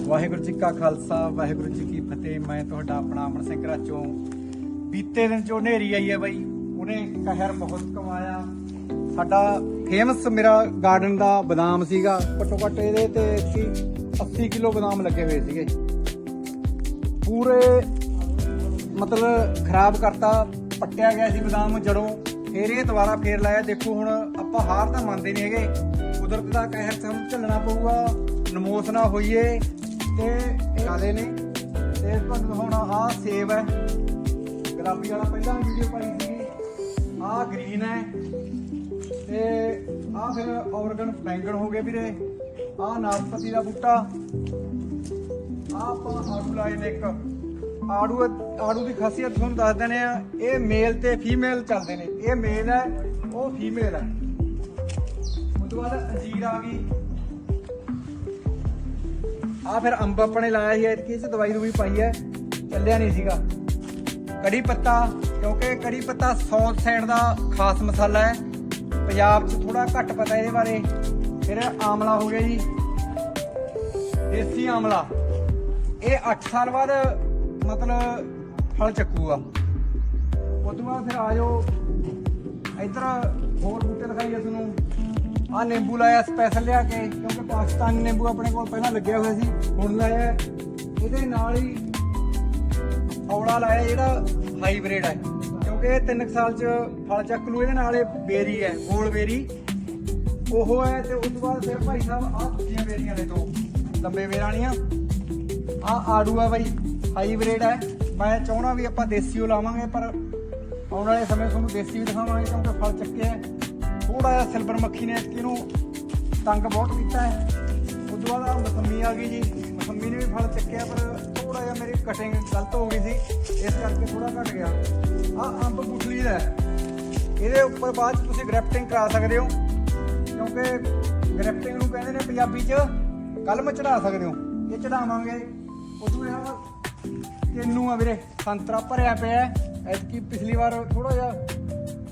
ਵਾਹਿਗੁਰੂ ਜੀ ਕਾ ਖਾਲਸਾ, ਵਾਹਿਗੁਰੂ ਜੀ ਕੀ ਫਤਿਹ। ਮੈਂ ਤੁਹਾਡਾ ਆਪਣਾ ਅਮਨ ਸਿੰਘ ਰਾਜੋਂ ਬੀਤੇ ਦਿਨ ਜੋ ਹਨੇਰੀ ਆਈ ਹੈ ਬਾਈ। ਉਹਨੇ ਕਹਿਰ ਬਹੁਤ ਕਮਾਇਆ। ਸਾਡਾ ਫੇਮਸ ਮੇਰਾ ਗਾਰਡਨ ਦਾ ਬਦਾਮ ਸੀਗਾ। ਘੱਟੋ ਘੱਟ ਇਹਦੇ ਤੇ ਇੱਕੀ 80 ਕਿਲੋ ਬਦਾਮ ਲੱਗੇ ਹੋਏ ਸੀਗੇ। ਪੂਰੇ ਮਤਲਬ ਖਰਾਬ ਕਰਤਾ, ਪੱਟਿਆ ਗਿਆ ਸੀ ਬਦਾਮ ਜੜੋਂ। ਫੇਰ ਇਹ ਦੁਬਾਰਾ ਫੇਰ ਲਾਇਆ। ਦੇਖੋ ਹੁਣ ਆਪਾਂ ਹਾਰ ਤਾਂ ਮੰਨਦੇ ਨਹੀਂ ਹੈਗੇ। ਕੁਦਰਤ ਦਾ ਕਹਿਰ ਸਾਨੂੰ ਝੱਲਣਾ ਪਊਗਾ। ਨਮੋਸ ਨਾ ਹੋਈਏ। ਤੇ ਇਹ ਆਲੇ ਨੇ। ਤੇ ਤੁਹਾਨੂੰ ਹੁਣ ਆਹ ਸੇਬ ਹੈ। ਗੁਲਾਬੀ ਵਾਲਾ ਪਹਿਲਾਂ ਵੀਡੀਓ ਪਾਈ ਸੀਗੀ। ਆਹ ਗ੍ਰੀਨ ਹੈ। ਤੇ ਆਹ ਫਿਰ ਔਰਗਨ ਬੈਂਗਣ ਹੋ ਗਏ ਵੀਰੇ। ਆਹ ਨਾਸਪਤੀ ਦਾ ਬੂਟਾ। ਆਹ ਆਪਾਂ ਆੜੂ ਲਾਏ ਨੇ ਇੱਕ। ਆੜੂ ਆੜੂ ਦੀ ਖਾਸੀਅਤ ਤੁਹਾਨੂੰ ਦੱਸ ਦਿੰਦੇ ਆ ਇਹ ਮੇਲ ਤੇ ਫੀਮੇਲ ਚੱਲਦੇ ਨੇ। ਇਹ ਮੇਲ ਹੈ, ਉਹ ਫੀਮੇਲ ਹੈ। ਉਸ ਤੋਂ ਬਾਅਦ ਅੰਜੀਰ ਆ ਗਈ। ਆ ਫਿਰ ਅੰਬ ਆਪਣੇ ਲਾਇਆ ਸੀ, ਐਤਕੀ ਚ ਦਵਾਈ ਦੂਈ ਪਾਈ ਹੈ ਚੱਲਿਆ ਨਹੀਂ ਸੀਗਾ। ਕੜੀ ਪੱਤਾ, ਕਿਉਂਕਿ ਕੜੀ ਪੱਤਾ ਸਾਊਥ ਸਾਈਡ ਦਾ ਖਾਸ ਮਸਾਲਾ ਹੈ ਪੰਜਾਬ 'ਚ ਥੋੜਾ ਘੱਟ ਪਤਾ ਇਹਦੇ ਬਾਰੇ। ਫਿਰ ਆਮਲਾ ਹੋ ਗਿਆ ਜੀ। ਦੇਸੀ ਆਮਲਾ। ਇਹ 8 ਸਾਲ ਬਾਅਦ ਮਤਲਬ ਫਲ ਚੱਕੂਗਾ। ਉਸ ਤੋਂ ਬਾਅਦ ਫਿਰ ਆਜੋ ਇੱਧਰ ਹੋਰ ਬੂਟੇ ਦਿਖਾਈਏ ਤੁਹਾਨੂੰ। ਆ ਨਿੰਬੂ ਲਾਇਆ ਸਪੈਸ਼ਲ ਲਿਆ ਕੇ, ਕਿਉਂਕਿ ਪਾਕਿਸਤਾਨੀ ਨਿੰਬੂ ਆਪਣੇ ਕੋਲ ਪਹਿਲਾਂ ਲੱਗਿਆ ਹੋਇਆ ਸੀ, ਹੁਣ ਲਾਇਆ ਇਹਦੇ ਨਾਲ ਹੀ ਔਲਾ ਲਾਇਆ, ਜਿਹੜਾ ਹਾਈਬ੍ਰਿਡ ਹੈ। ਕਿਉਂਕਿ ਇਹ 3 ਸਾਲ ਚ ਫਲ ਚੱਕ ਲੂ ਇਹਦੇ ਨਾਲ ਇਹ ਬੇਰੀ ਹੈ, ਗੋਲ ਬੇਰੀ। ਉਹ ਹੈ ਤੇ ਉਸ ਤੋਂ ਬਾਅਦ ਫਿਰ ਭਾਈ ਸਾਹਿਬ, ਆਹ ਦੂਜੀਆਂ ਬੇਰੀਆਂ ਨੇ ਦੋ, ਲੰਬੇ ਵੇਰ ਵਾਲੀਆਂ। ਆ ਆੜੂ ਆ ਬਾਈ ਹਾਈਬ੍ਰਿਡ ਹੈ। ਮੈਂ ਚਾਹਣਾ ਵੀ ਆਪਾਂ ਦੇਸੀ ਓ ਲਾਵਾਂਗੇ, ਪਰ ਆਉਣ ਵਾਲੇ ਸਮੇਂ ਤੁਹਾਨੂੰ ਦੇਸੀ ਵੀ ਦਿਖਾਵਾਂਗੇ, ਕਿਉਂਕਿ ਫਲ ਚੱਕਿਆ ਹੈ। ਥੋੜਾ ਜਿਹਾ ਸਿਲਵਰ ਮੱਖੀ ਨੇ ਇਹਨੂੰ ਤੰਗ ਬਹੁਤ ਕੀਤਾ ਹੈ। ਉਸ ਤੋਂ ਬਾਅਦ ਆ ਮਸੰਮੀ ਆ ਗਈ ਜੀ। ਮਸੰਮੀ ਨੇ ਵੀ ਫਲ ਚੱਕਿਆ, ਪਰ ਥੋੜਾ ਜਿਹਾ ਮੇਰੀ ਕਟਿੰਗ ਗਲਤ ਹੋ ਗਈ ਸੀ। ਇਸ ਕਰਕੇ ਥੋੜਾ ਘਟ ਗਿਆ। ਆ ਅੰਬ ਗੁਠਲੀ ਦਾ ਇਹਦੇ ਉੱਪਰ ਬਾਅਦ 'ਚ ਤੁਸੀਂ ਗ੍ਰੈਫਟਿੰਗ ਕਰਾ ਸਕਦੇ ਹੋ। ਕਿਉਂਕਿ ਗ੍ਰੈਫਟਿੰਗ ਨੂੰ ਕਹਿੰਦੇ ਨੇ ਪੰਜਾਬੀ 'ਚ ਕਲਮ ਚੜਾ ਸਕਦੇ ਹੋ। ਇਹ ਚੜਾਵਾਂਗੇ। ਉਦੋਂ ਇਹ ਕਿੰਨੂ ਆ ਵੀਰੇ ਸੰਤਰਾ ਭਰਿਆ ਪਿਆ ਐਤਕੀ ਪਿਛਲੀ ਵਾਰ ਥੋੜਾ ਜਿਹਾ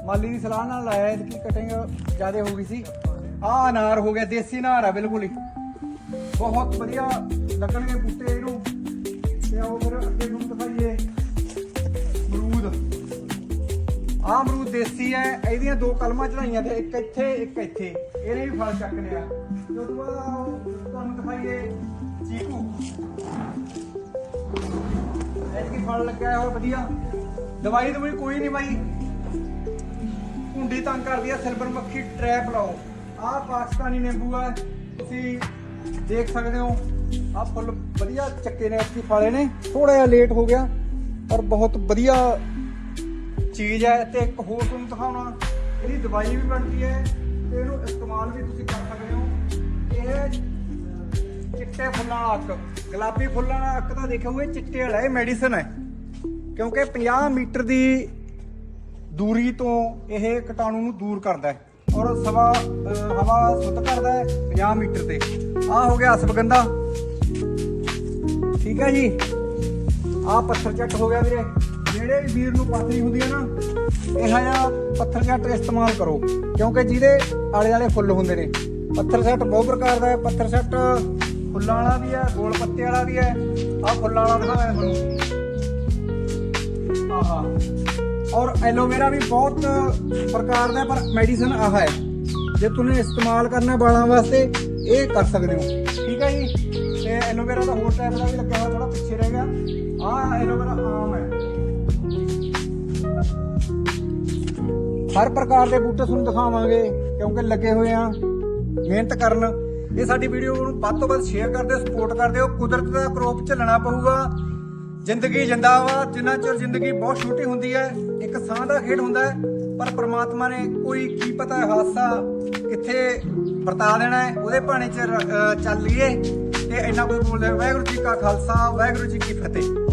ਮਾਲੀ ਦੀ ਸਲਾਹ ਨਾਲ ਲਾਇਆ ਐਤਕੀ ਕਟਿੰਗ ਜ਼ਿਆਦਾ ਹੋ ਗਈ ਸੀ। ਆਹ ਅਨਾਰ ਹੋ ਗਿਆ, ਦੇਸੀ ਅਨਾਰ ਆ, ਬਿਲਕੁਲ ਹੀ। ਬਹੁਤ ਵਧੀਆ ਲੱਗਣਗੇ ਬੂਟੇ ਇਹਨੂੰ। ਤੇ ਆਓ ਫਿਰ ਅੱਗੇ ਤੁਹਾਨੂੰ ਦਿਖਾਈਏ। ਅਮਰੂਦ। ਆਹ ਅਮਰੂਦ ਦੇਸੀ ਹੈ, ਇਹਦੀਆਂ ਦੋ ਕਲਮਾਂ ਚੜਾਈਆਂ ਤੇ ਇੱਕ ਇੱਥੇ ਇੱਕ ਇੱਥੇ। ਇਹਨੇ ਵੀ ਫਲ ਚੱਕ ਲਿਆ ਤੇ ਉਸ ਤੋਂ ਬਾਅਦ ਆਓ, ਤੁਹਾਨੂੰ ਦਿਖਾਈਏ ਚੀਕੂ। ਐਤਕੀ ਫਲ ਲੱਗਿਆ, ਹੋਰ ਵਧੀਆ। ਦਵਾਈ ਦਵਾਈ ਕੋਈ ਨਹੀਂ ਬਾਈ। ਹੁੰਡੀ ਤੰਗ ਕਰਦੀ ਆ, ਸਿਲਵਰ ਮੱਖੀ ਟ੍ਰੈਪ ਲਾਓ। ਆਹ ਪਾਕਿਸਤਾਨੀ ਨਿੰਬੂ ਆ, ਤੁਸੀਂ ਦੇਖ ਸਕਦੇ ਹੋ, ਆਹ ਫੁੱਲ ਵਧੀਆ ਚੱਕੇ ਨੇ ਐਤਕੀ ਫਾਲੇ ਨੇ ਥੋੜਾ ਜਿਹਾ ਲੇਟ ਹੋ ਗਿਆ, ਪਰ ਬਹੁਤ ਵਧੀਆ ਚੀਜ਼ ਹੈ ਤੇ ਇੱਕ ਹੋਰ ਤੁਹਾਨੂੰ ਦਿਖਾਉਣਾ। ਇਹਦੀ ਦਵਾਈ ਵੀ ਬਣਦੀ ਹੈ, ਤੇ ਇਹਨੂੰ ਇਸਤੇਮਾਲ ਵੀ ਤੁਸੀਂ ਕਰ ਸਕਦੇ ਹੋ। ਇਹ ਚਿੱਟੇ ਫੁੱਲਾਂ ਵਾਲਾ ਅੱਕ, ਗੁਲਾਬੀ ਫੁੱਲਾਂ ਵਾਲਾ ਅੱਕ ਤਾਂ ਦੇਖਿਓ ਇਹ ਚਿੱਟੇ ਵਾਲਾ, ਇਹ ਮੈਡੀਸਨ ਹੈ। ਕਿਉਂਕਿ 50 ਮੀਟਰ ਦੀ ਦੂਰੀ ਤੋਂ ਇਹ ਕੀਟਾਣੂ ਨੂੰ ਦੂਰ ਕਰਦਾ ਹੈ ਔਰ ਸਵਾ ਹਵਾ ਸੁੱਧ ਕਰਦਾ ਹੈ 50 ਮੀਟਰ ਤੇ। ਆਹ ਹੋ ਗਿਆ ਅਸਵਗੰਧਾ ਠੀਕ ਹੈ ਜੀ? ਆਹ ਪੱਥਰ ਚੱਟ ਹੋ ਗਿਆ ਵੀਰੇ। ਜਿਹੜੇ ਵੀ ਵੀਰ ਨੂੰ ਪਾਥਰੀ ਹੁੰਦੀ ਹੈ ਨਾ, ਇਹ ਆ ਪੱਥਰ ਚੱਟ ਇਸਤੇਮਾਲ ਕਰੋ। ਕਿਉਂਕਿ ਜਿਹਦੇ ਆਲੇ ਆਲੇ ਫੁੱਲ ਹੁੰਦੇ ਨੇ। ਪੱਥਰ ਸੈੱਟ ਬਹੁਤ ਪ੍ਰਕਾਰ ਦਾ ਹੈ। ਪੱਥਰ ਸੱਟ ਫੁੱਲਾਂ ਵਾਲਾ ਵੀ ਹੈ, ਗੋਲ ਪੱਤੇ ਵਾਲਾ ਵੀ ਹੈ। ਆਹ ਫੁੱਲਾਂ ਵਾਲਾ ਦਿਖਾਇਆ ਤੁਹਾਨੂੰ ਆਹਾ। ਔਰ ਐਲੋਵੇਰਾ ਵੀ ਬਹੁਤ ਪ੍ਰਕਾਰ ਦਾ ਪਰ ਮੈਡੀਸਨ ਆਹ ਹੈ। ਜੇ ਤੁਸੀਂ ਇਸਤੇਮਾਲ ਕਰਨਾ ਵਾਲਾਂ ਵਾਸਤੇ, ਇਹ ਕਰ ਸਕਦੇ ਹੋ। ਠੀਕ ਹੈ ਜੀ? ਤੇ ਐਲੋਵੇਰਾ ਦਾ ਹੋਰ ਟਾਈਪ ਦਾ ਵੀ ਲੱਗਿਆ ਹੋਇਆ ਥੋੜਾ ਪਿੱਛੇ ਰਹਿ ਗਿਆ। ਆਹ ਐਲੋਵੇਰਾ ਆਮ ਹੈ। ਹਰ ਪ੍ਰਕਾਰ ਦੇ ਬੂਟੇ ਤੁਹਾਨੂੰ ਦਿਖਾਵਾਂਗੇ, ਕਿਉਂਕਿ ਲੱਗੇ ਹੋਏ ਆ। ਮਿਹਨਤ ਕਰਨ। ਇਹ ਸਾਡੀ ਵੀਡੀਓ ਨੂੰ ਵੱਧ ਤੋਂ ਵੱਧ ਸ਼ੇਅਰ ਕਰ ਦਿਓ ਸਪੋਰਟ ਕਰ ਦਿਓ। ਕੁਦਰਤ ਦਾ ਕਰੋਪ ਝੱਲਣਾ ਪਊਗਾ। ਜ਼ਿੰਦਗੀ ਜਿੰਦਾ ਵਾ ਜਿੰਨਾ ਚਿਰ ਜ਼ਿੰਦਗੀ ਬਹੁਤ ਛੋਟੀ ਹੁੰਦੀ ਹੈ, ਇੱਕ ਸਾਹ ਦਾ ਖੇਡ ਹੁੰਦਾ ਹੈ, ਪਰ ਪ੍ਰਮਾਤਮਾ ਨੇ ਕੋਈ ਕੀ ਪਤਾ ਹਾਦਸਾ ਕਿੱਥੇ ਵਰਤਾ ਦੇਣਾ ਹੈ, ਉਹਦੇ ਭਾਣੇ ਚ ਚੱਲ ਲਈਏ, ਤੇ ਇੰਨਾ ਕੁਝ ਬੋਲਦਾ ਵਾਹਿਗੁਰੂ ਜੀ ਕਾ ਖਾਲਸਾ, ਵਾਹਿਗੁਰੂ ਜੀ ਕੀ ਫਤਿਹ।